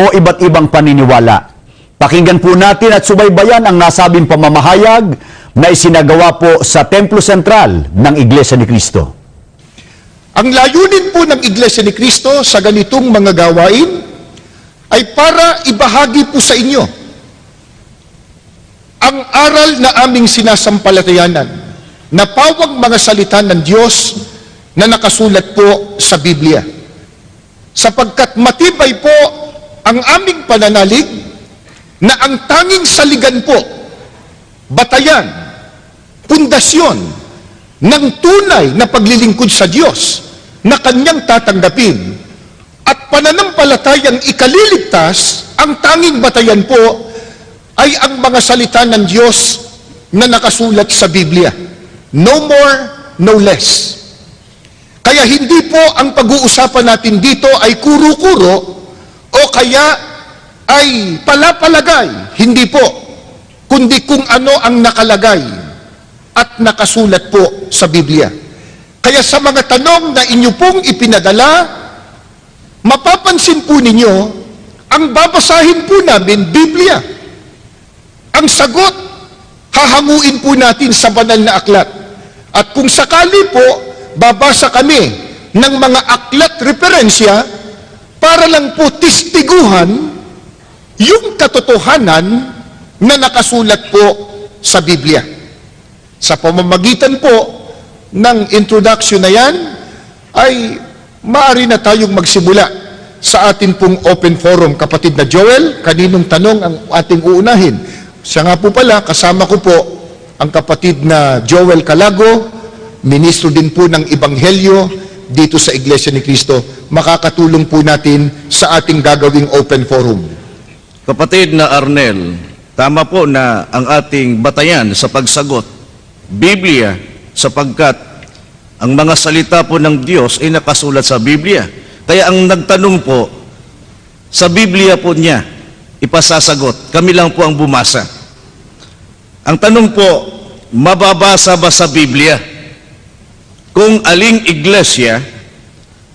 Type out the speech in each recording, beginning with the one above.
o iba't ibang paniniwala. Pakinggan po natin at subaybayan ang nasabing pamamahayag na isinagawa po sa Templo Sentral ng Iglesia ni Cristo. Ang layunin po ng Iglesia ni Cristo sa ganitong mga gawain ay para ibahagi po sa inyo ang aral na aming sinasampalatayanan na pawang mga salita ng Diyos na nakasulat po sa Biblia. Sapagkat matibay po ang aming pananalig na ang tanging saligan po, batayan, pundasyon ng tunay na paglilingkod sa Diyos na kanyang tatanggapin at pananampalatayang ikaliligtas, ang tanging batayan po ay ang mga salita ng Diyos na nakasulat sa Biblia. No more, no less. Kaya hindi po ang pag-uusapan natin dito ay kuro-kuro o kaya ay palapalagay. Hindi po. Kundi kung ano ang nakalagay at nakasulat po sa Biblia. Kaya sa mga tanong na inyo pong ipinadala, mapapansin po ninyo, ang babasahin po namin, Biblia. Ang sagot, hahanguin po natin sa banal na aklat. At kung sakali po, babasa kami ng mga aklat referensya para lang po tistiguhan yung katotohanan na nakasulat po sa Biblia. Sa pamamagitan po ng introduction na yan, ay maaari na tayong magsimula sa atin pong open forum. Kapatid na Joel, kaninong tanong ang ating uunahin? Siya nga po pala, kasama ko po ang kapatid na Joel Calago, ministro din po ng Ebanghelyo dito sa Iglesia ni Cristo. Makakatulong po natin sa ating gagawing open forum. Kapatid na Arnel, tama po na ang ating batayan sa pagsagot, Biblia, sapagkat ang mga salita po ng Diyos ay nakasulat sa Biblia. Kaya ang nagtanong po, sa Biblia po niya, ipasasagot. Kami lang po ang bumasa. Ang tanong po, mababasa ba sa Biblia? Kung aling iglesia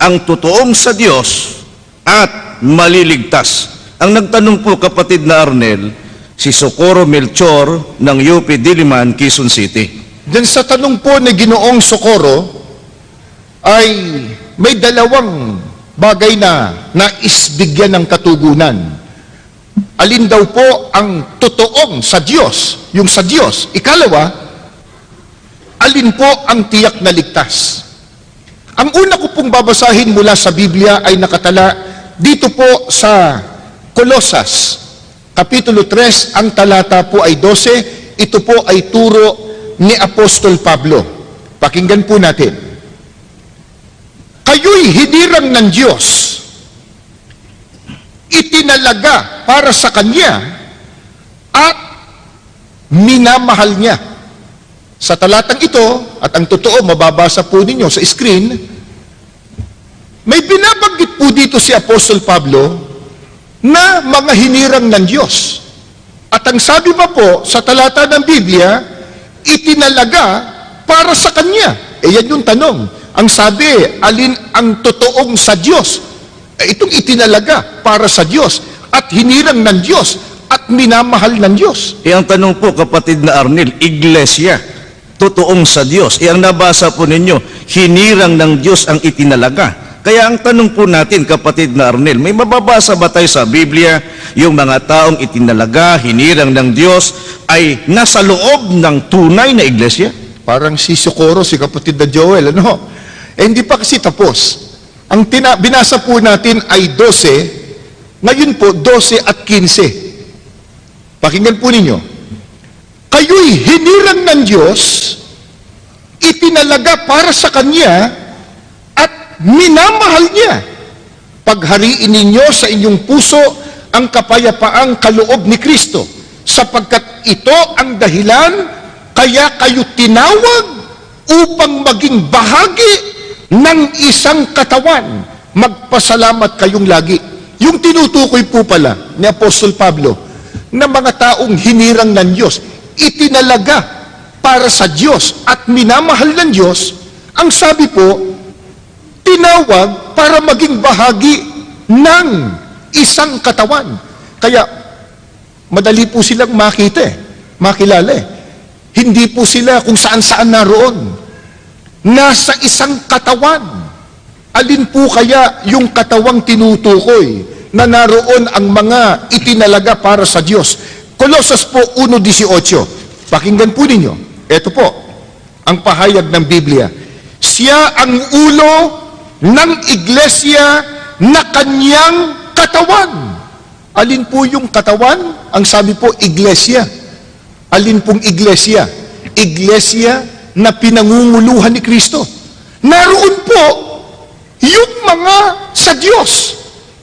ang totoong sa Diyos at maliligtas. Ang nagtanong po kapatid na Arnel, si Socorro Melchor ng UP Diliman, Quezon City. Diyan sa tanong po ni Ginoong Socorro ay may dalawang bagay na naisbigyan ng katugunan. Alin daw po ang totoong sa Diyos, yung sa Diyos. Ikalawa, alin po ang tiyak na ligtas. Ang una ko pong babasahin mula sa Biblia ay nakatala dito po sa Kolosas, Kapitulo 3, ang talata po ay 12. Ito po ay turo ni Apostol Pablo. Pakinggan po natin. Kayo'y hinirang ng Diyos, itinalaga para sa Kanya, at minamahal niya. Sa talatang ito, at ang totoo, mababasa po ninyo sa screen, may binabanggit po dito si Apostol Pablo na mga hinirang ng Diyos. At ang sabi pa po sa talata ng Biblia, itinalaga para sa Kanya. E yan yung tanong. Ang sabi, alin ang totoong sa Diyos? E itong itinalaga para sa Diyos at hinirang ng Diyos at minamahal ng Diyos. E ang tanong po kapatid na Arnel, iglesia, totoong sa Diyos. E ang nabasa po ninyo, hinirang ng Diyos ang itinalaga. Kaya ang tanong po natin, kapatid na Arnel, may mababasa ba tayo sa Biblia yung mga taong itinalaga, hinirang ng Diyos, ay nasa loob ng tunay na iglesia? Parang si Socorro, si kapatid na Joel, ano? Eh, hindi pa kasi tapos. Ang tina, binasa po natin ay 12, ngayon po 12 at 15. Pakinggan po ninyo. Kayo'y hinirang ng Diyos, itinalaga para sa Kanya, at minamahal niya. Paghariin ninyo sa inyong puso ang kapayapaang kaloob ni Kristo, sapagkat ito ang dahilan kaya kayo tinawag upang maging bahagi ng isang katawan. Magpasalamat kayong lagi. Yung tinutukoy po pala ni Apostol Pablo na mga taong hinirang ng Diyos, itinalaga para sa Diyos at minamahal ng Diyos, ang sabi po, tinawag para maging bahagi ng isang katawan. Kaya madali po silang makita eh, makilala eh. Hindi po sila kung saan-saan naroon. Nasa isang katawan. Alin po kaya yung katawang tinutukoy na naroon ang mga itinalaga para sa Diyos? Colossus po 1.18. Pakinggan po ninyo. Ito po, ang pahayag ng Biblia. Siya ang ulo ng iglesia na kanyang katawan. Alin po yung katawan? Ang sabi po, iglesia. Alin pong iglesia? Iglesia na pinangunguluhan ni Kristo. Naroon po yung mga sa Diyos.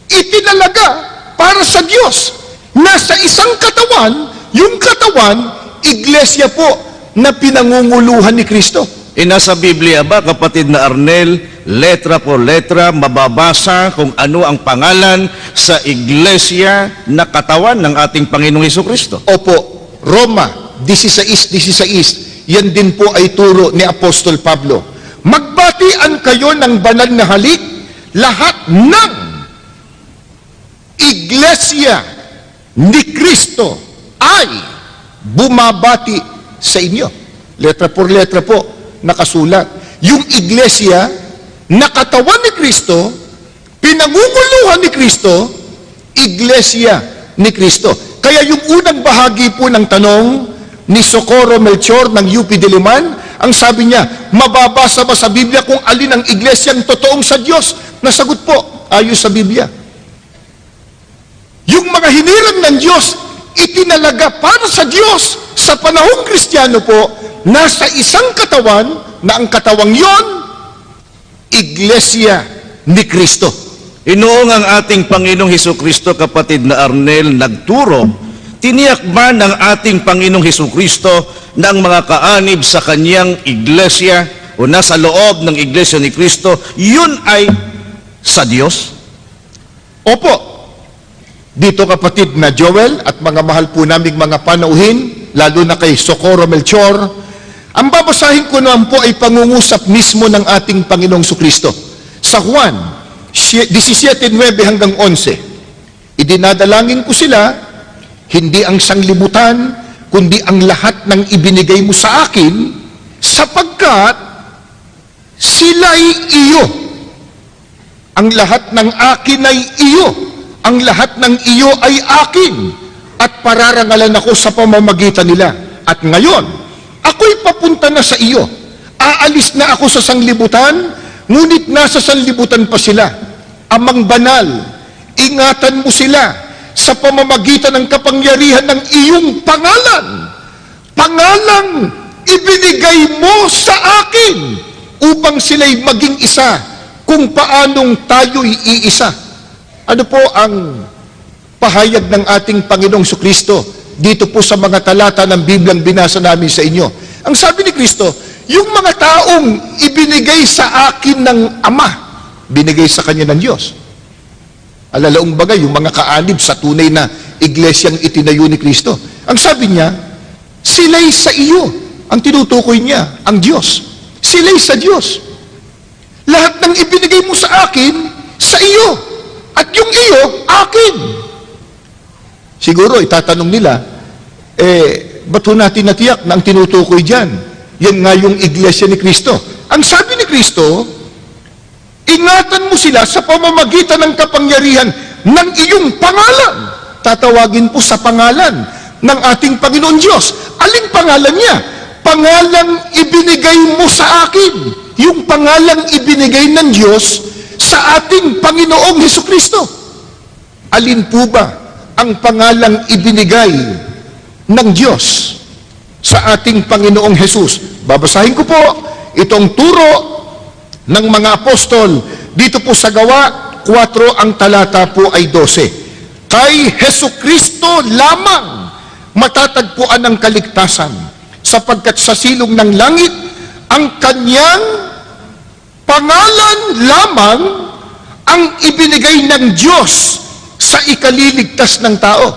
Itinalaga para sa Diyos. Nasa isang katawan, yung katawan, iglesia po na pinangunguluhan ni Kristo. E nasa Biblia ba, kapatid na Arnel, letra por letra, mababasa kung ano ang pangalan sa iglesia na katawan ng ating Panginoong Heso Kristo? Opo, Roma 16.16, yan din po ay turo ni Apostol Pablo. Magbatian kayo ng banal na halik, lahat ng iglesia ni Kristo ay bumabati sa inyo. Letra por letra po, nakasulat. Yung iglesia na katawan ni Kristo, pinangunguluhan ni Kristo, iglesia ni Kristo. Kaya yung unang bahagi po ng tanong ni Socorro Melchor ng UP Diliman, ang sabi niya, mababasa ba sa Biblia kung alin ang iglesyang totoong sa Diyos? Nasagot po, ayos sa Biblia. Yung mga hinirang ng Diyos, itinalaga para sa Diyos sa panahong Kristiyano po, nasa isang katawan na ang katawang yon, iglesia ni Kristo. Inoong ang ating Panginoong Heso Kristo, kapatid na Arnel, nagturo, tiniyak ba ng ating Panginoong Heso Kristo na ang mga kaanib sa kanyang iglesia o nasa loob ng iglesia ni Kristo, yun ay sa Diyos? Opo, dito kapatid na Joel at mga mahal po naming mga panauhin, lalo na kay Socorro Melchor, ang babasahin ko naman po ay pangungusap mismo ng ating Panginoong Sukristo. Sa Juan 17.9 hanggang 11, idinadalangin ko sila, hindi ang sanglibutan, kundi ang lahat ng ibinigay mo sa akin, sapagkat sila'y iyo. Ang lahat ng akin ay iyo. Ang lahat ng iyo ay akin. At pararangalan ako sa pamamagitan nila. At ngayon, ako'y papunta na sa iyo. Aalis na ako sa sanglibutan, ngunit nasa sanlibutan pa sila. Amang banal, ingatan mo sila sa pamamagitan ng kapangyarihan ng iyong pangalan. Pangalang ibinigay mo sa akin upang sila'y maging isa kung paanong tayo'y iisa. Ano po ang pahayag ng ating Panginoong Sukristo dito po sa mga talata ng Biblyang binasa namin sa inyo? Ang sabi ni Kristo, yung mga taong ibinigay sa akin ng Ama, binigay sa kanya ng Diyos. Alalaong bagay, yung mga kaanib sa tunay na iglesyang itinayo ni Kristo. Ang sabi niya, sila'y sa iyo. Ang tinutukoy niya, ang Diyos. Sila'y sa Diyos. Lahat ng ibinigay mo sa akin, sa iyo. Yung iyo, akin. Siguro, itatanong nila, eh, ba't ho natin natiyak na ang tinutukoy dyan? Yan nga yung iglesia ni Kristo. Ang sabi ni Kristo, ingatan mo sila sa pamamagitan ng kapangyarihan ng iyong pangalan. Tatawagin po sa pangalan ng ating Panginoon Diyos. Aling pangalan niya? Pangalang ibinigay mo sa akin. Yung pangalang ibinigay ng Diyos sa ating Panginoong Heso Kristo. Alin po ba ang pangalang ibinigay ng Diyos sa ating Panginoong Jesus? Babasahin ko po itong turo ng mga apostol dito po sa gawa 4 ang talata po ay 12 kay Heso Kristo lamang matatagpuan ang kaligtasan sapagkat sa silong ng langit ang kanyang pangalan lamang ang ibinigay ng Diyos sa ikaliligtas ng tao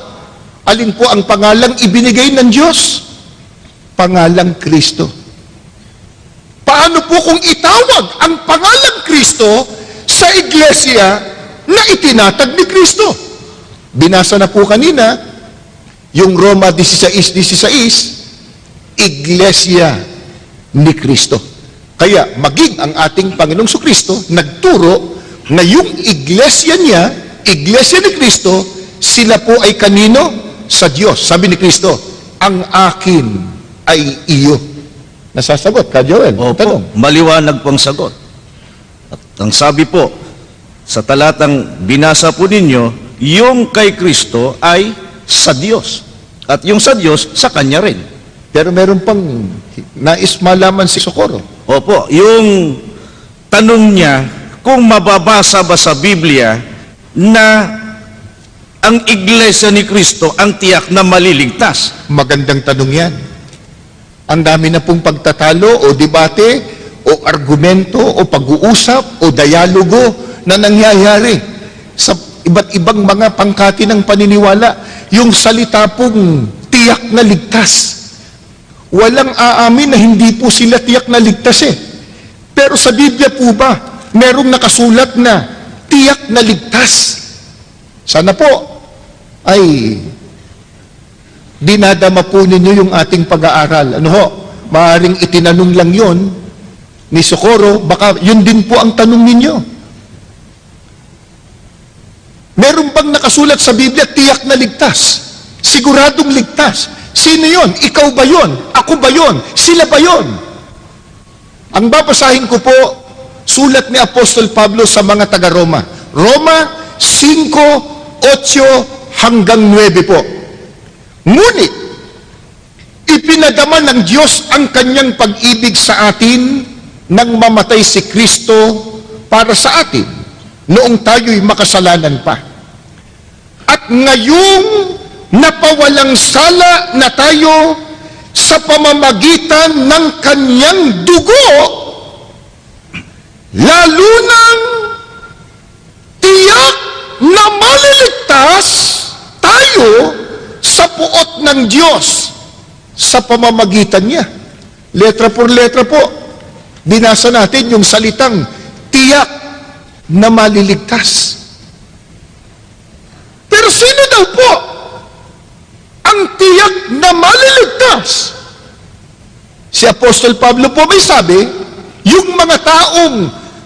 alin po ang pangalang ibinigay ng Diyos pangalang Kristo Paano po kung itawag ang pangalang Kristo sa iglesia na itinatag ni Kristo? Binasa na po kanina, yung Roma 16.16, Iglesia ni Kristo. Kaya maging ang ating Panginoong Kristo nagturo na yung iglesia niya, iglesia ni Kristo, sila po ay kanino? Sa Diyos. Sabi ni Kristo, ang akin ay iyo. Nasasagot ka, Joel? Opo, Tanong. maliwanag po ang sagot. At ang sabi po, sa talatang binasa po ninyo, yung kay Kristo ay sa Diyos. At yung sa Diyos, sa Kanya rin. Pero meron pang nais malaman si Socorro. Opo, yung tanong niya, kung mababasa ba sa Biblia na ang iglesia ni Kristo ang tiyak na maliligtas. Magandang tanong yan. Ang dami na pong pagtatalo o debate o argumento o pag-uusap o dialogo na nangyayari sa iba't ibang mga pangkati ng paniniwala. Yung salita pong tiyak na ligtas. Walang aamin na hindi po sila tiyak na ligtas eh. Pero sa Biblia po ba, merong nakasulat na tiyak na ligtas? Sana po ay dinadama po ninyo yung ating pag-aaral. Ano ho? Maaring itinanong lang yon ni Socorro, baka yun din po ang tanong ninyo. Meron bang nakasulat sa Biblia, tiyak na ligtas? Siguradong ligtas. Sino yon? Ikaw ba yon? Ako ba yon? Sila ba yon? Ang babasahin ko po, sulat ni Apostol Pablo sa mga taga-Roma. Roma 5, 8 hanggang 9 po. Ngunit, ipinadama ng Diyos ang kanyang pag-ibig sa atin nang mamatay si Kristo para sa atin noong tayo'y makasalanan pa. At ngayong napawalang sala na tayo sa pamamagitan ng kanyang dugo, lalo nang tiyak na maliligtas tayo sa puot ng Diyos sa pamamagitan niya. Letra por letra po, binasa natin yung salitang tiyak na maliligtas. Pero sino daw po ang tiyak na maliligtas? Si Apostol Pablo po may sabi, yung mga taong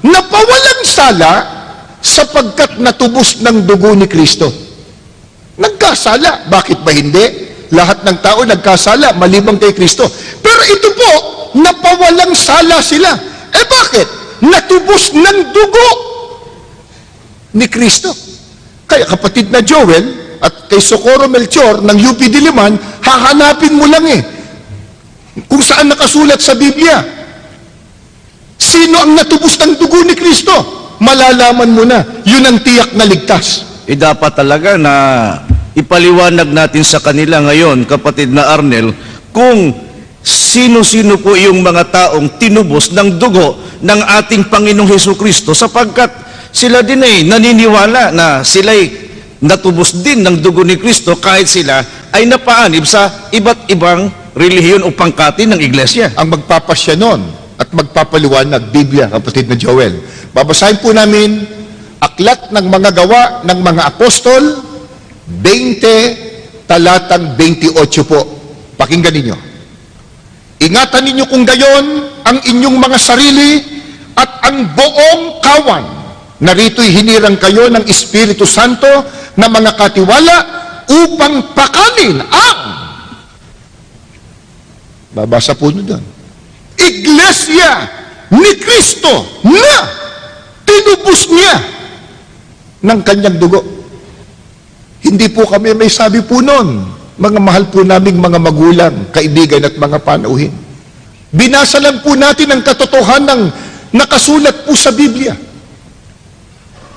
napawalang sala sapagkat natubos ng dugo ni Kristo. Nagkasala. Bakit ba hindi? Lahat ng tao nagkasala malibang kay Kristo. Pero ito po, napawalang sala sila. Eh bakit? Natubos ng dugo ni Kristo. Kaya kapatid na Joel at kay Socorro Melchor ng UP Diliman, hahanapin mo lang eh. Kung saan nakasulat sa Biblia. Sino ang natubos ng dugo ni Kristo? Malalaman mo na. Yun ang tiyak na ligtas. Eh dapat talaga na ipaliwanag natin sa kanila ngayon, kapatid na Arnel, kung sino-sino po yung mga taong tinubos ng dugo ng ating Panginoong Heso Kristo sapagkat sila din ay naniniwala na sila'y natubos din ng dugo ni Kristo kahit sila ay napaanib sa iba't ibang relihiyon o pangkati ng iglesia. ang magpapasya nun at magpapaliwanag, Biblia, kapatid na Joel. Babasahin po namin, Aklat ng mga gawa ng mga apostol, 20, talatang 28 po. Pakinggan ninyo. Ingatan ninyo kung gayon ang inyong mga sarili at ang buong kawan. Narito'y hinirang kayo ng Espiritu Santo na mga katiwala upang pakanin ang Babasa po nyo doon. Iglesia ni Kristo na tinubos niya ng kanyang dugo. Hindi po kami may sabi po noon, mga mahal po naming mga magulang, kaibigan at mga panauhin. Binasa lang po natin ang katotohanan ng nakasulat po sa Biblia.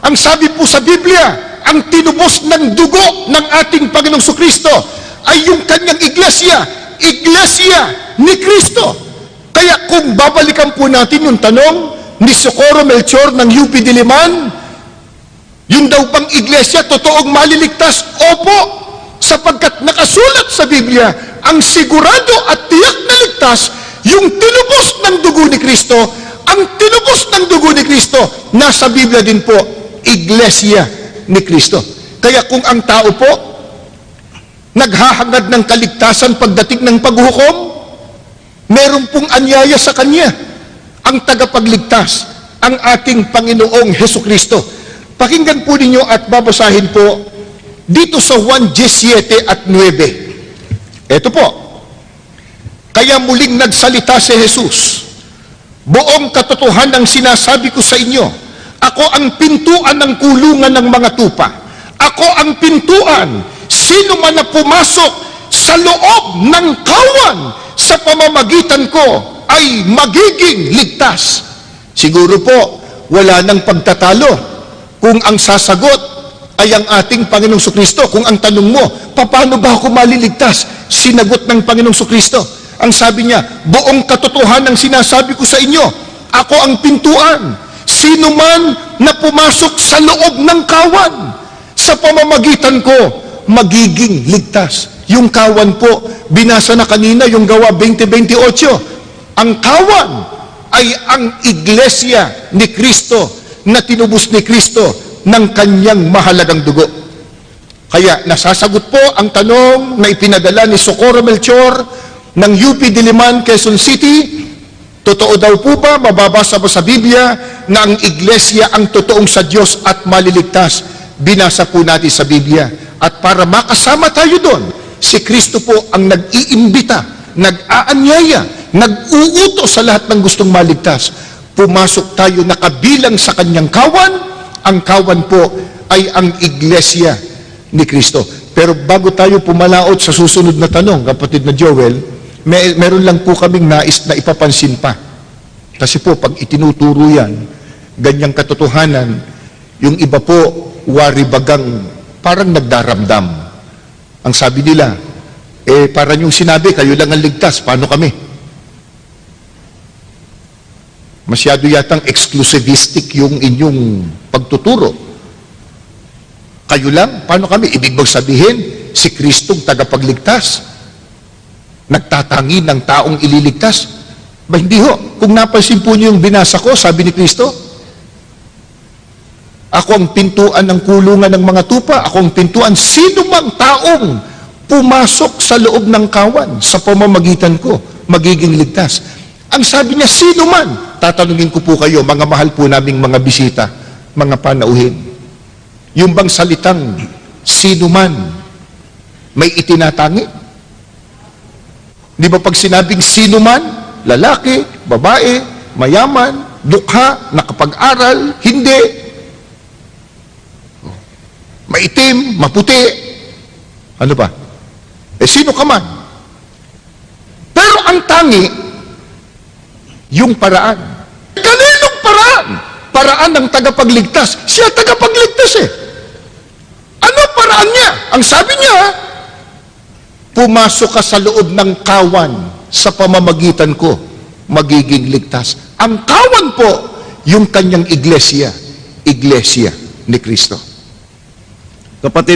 Ang sabi po sa Biblia, ang tinubos ng dugo ng ating Panginoong Kristo ay yung kanyang iglesia, iglesia ni Kristo. Kaya kung babalikan po natin yung tanong ni Socorro Melchor ng UP Diliman, yung daw pang iglesia, totoong maliligtas? Opo, sapagkat nakasulat sa Biblia, ang sigurado at tiyak na ligtas, yung tinubos ng dugo ni Kristo, ang tinubos ng dugo ni Kristo, nasa Biblia din po, iglesia ni Kristo. Kaya kung ang tao po naghahangad ng kaligtasan pagdating ng paghukom, meron pong anyaya sa Kanya, ang tagapagligtas, ang ating Panginoong Heso Kristo. Pakinggan po ninyo at babasahin po dito sa Juan 17 at 9. Ito po, kaya muling nagsalita si Jesus, buong katotohanan ang sinasabi ko sa inyo, ako ang pintuan ng kulungan ng mga tupa. Ako ang pintuan. Sino man na pumasok sa loob ng kawan sa pamamagitan ko ay magiging ligtas. Siguro po, wala nang pagtatalo kung ang sasagot ay ang ating Panginoong Kristo. Kung ang tanong mo, paano ba ako maliligtas? Sinagot ng Panginoong Kristo. Ang sabi niya, buong katotohanan ang sinasabi ko sa inyo, ako ang pintuan. Sino man na pumasok sa loob ng kawan, sa pamamagitan ko, magiging ligtas. Yung kawan po, binasa na kanina yung gawa 2028. Ang kawan ay ang iglesia ni Kristo na tinubos ni Kristo ng kanyang mahalagang dugo. Kaya nasasagot po ang tanong na ipinadala ni Socorro Melchor ng UP Diliman, Quezon City. Totoo daw po ba, mababasa ba sa Biblia, na ang iglesia ang totoong sa Diyos at maliligtas? Binasa po natin sa Biblia. At para makasama tayo doon, si Kristo po ang nag-iimbita, nag-aanyaya, nag-uuto sa lahat ng gustong maligtas. Pumasok tayo nakabilang sa kanyang kawan, ang kawan po ay ang iglesia ni Kristo. Pero bago tayo pumalaot sa susunod na tanong, kapatid na Joel, may, meron lang po kaming nais na ipapansin pa. Kasi po, pag itinuturo yan, ganyang katotohanan, yung iba po, wari bagang parang nagdaramdam. Ang sabi nila, eh parang yung sinabi, kayo lang ang ligtas, paano kami? Masyado yatang exclusivistic yung inyong pagtuturo. Kayo lang, paano kami? Ibig bang sabihin, si Kristong tagapagligtas, nagtatangi ng taong ililigtas. Ba hindi ho. Kung napansin po niyo yung binasa ko, sabi ni Kristo, ako ang pintuan ng kulungan ng mga tupa, ako ang pintuan, sino mang taong pumasok sa loob ng kawan sa pamamagitan ko, magiging ligtas. Ang sabi niya, sino man, tatanungin ko po kayo, mga mahal po naming mga bisita, mga panauhin, yung bang salitang sino man, may itinatangi? Di ba pag sinabing sino man, lalaki, babae, mayaman, dukha, nakapag-aral, hindi, maitim, maputi, ano ba? Eh sino ka man? Pero ang tangi, yung paraan. Kaninong paraan? Paraan ng tagapagligtas. Siya tagapagligtas eh. Ano paraan niya? Ang sabi niya, pumasok ka sa loob ng kawan sa pamamagitan ko, magiging ligtas. Ang kawan po, yung kanyang iglesia, iglesia ni Kristo. Kapatid,